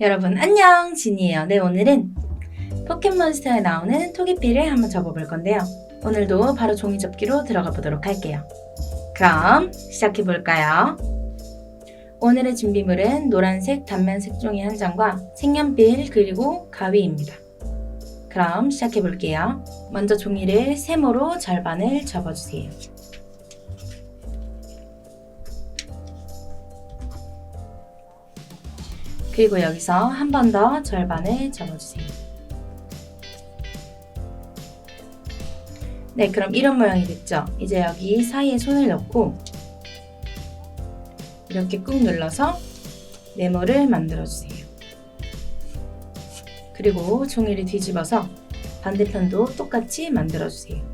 여러분 안녕 진이에요. 네 오늘은 포켓몬스터에 나오는 토기피를 한번 접어볼 건데요. 오늘도 바로 종이 접기로 들어가 보도록 할게요. 그럼 시작해 볼까요? 오늘의 준비물은 노란색 단면 색 종이 한 장과 색연필 그리고 가위입니다. 그럼 시작해 볼게요. 먼저 종이를 세모로 절반을 접어주세요. 그리고 여기서 한 번 더 절반을 접어주세요. 네, 그럼 이런 모양이 됐죠? 이제 여기 사이에 손을 넣고 이렇게 꾹 눌러서 네모를 만들어주세요. 그리고 종이를 뒤집어서 반대편도 똑같이 만들어주세요.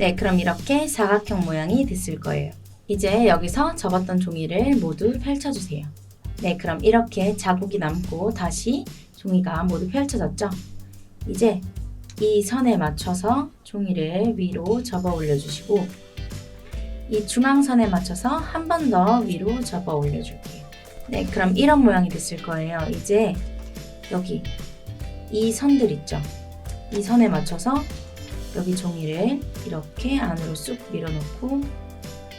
네, 그럼 이렇게 사각형 모양이 됐을 거예요. 이제 여기서 접었던 종이를 모두 펼쳐주세요. 네, 그럼 이렇게 자국이 남고 다시 종이가 모두 펼쳐졌죠? 이제 이 선에 맞춰서 종이를 위로 접어 올려주시고 이 중앙선에 맞춰서 한 번 더 위로 접어 올려줄게요. 네, 그럼 이런 모양이 됐을 거예요. 이제 여기 이 선들 있죠? 이 선에 맞춰서 여기 종이를 이렇게 안으로 쑥 밀어넣고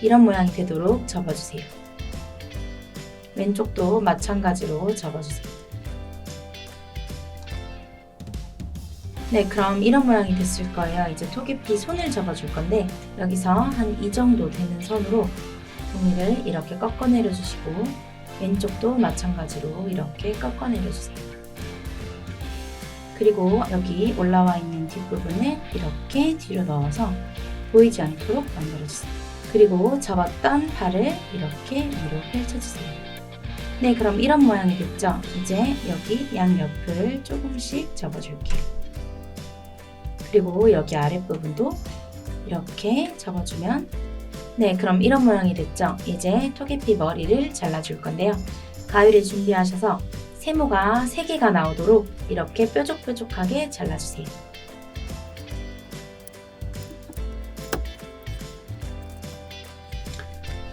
이런 모양이 되도록 접어주세요. 왼쪽도 마찬가지로 접어주세요. 네, 그럼 이런 모양이 됐을 거예요. 이제 토끼피 손을 접어줄 건데 여기서 한 이 정도 되는 선으로 종이를 이렇게 꺾어내려 주시고 왼쪽도 마찬가지로 이렇게 꺾어내려 주세요. 그리고 여기 올라와 있는 뒷부분을 이렇게 뒤로 넣어서 보이지 않도록 만들어주세요. 그리고 접었던 팔을 이렇게 위로 펼쳐주세요. 네, 그럼 이런 모양이 됐죠? 이제 여기 양옆을 조금씩 접어줄게요. 그리고 여기 아랫부분도 이렇게 접어주면 네, 그럼 이런 모양이 됐죠? 이제 토끼피 머리를 잘라줄 건데요. 가위를 준비하셔서 세모가 3개가 나오도록 이렇게 뾰족뾰족하게 잘라주세요.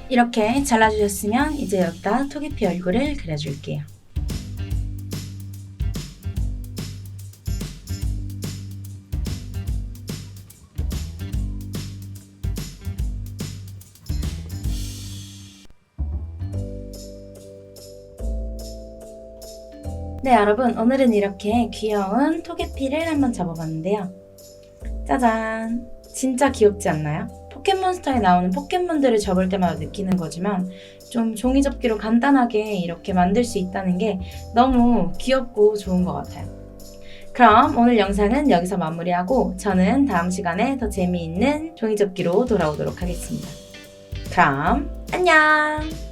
이렇게 잘라주셨으면 이제 여기다 토끼피 얼굴을 그려줄게요. 네, 여러분, 오늘은 이렇게 귀여운 토개피를 한번 접어봤는데요. 짜잔! 진짜 귀엽지 않나요? 포켓몬스터에 나오는 포켓몬들을 접을 때마다 느끼는 거지만 좀 종이 접기로 간단하게 이렇게 만들 수 있다는 게 너무 귀엽고 좋은 것 같아요. 그럼 오늘 영상은 여기서 마무리하고 저는 다음 시간에 더 재미있는 종이 접기로 돌아오도록 하겠습니다. 그럼 안녕!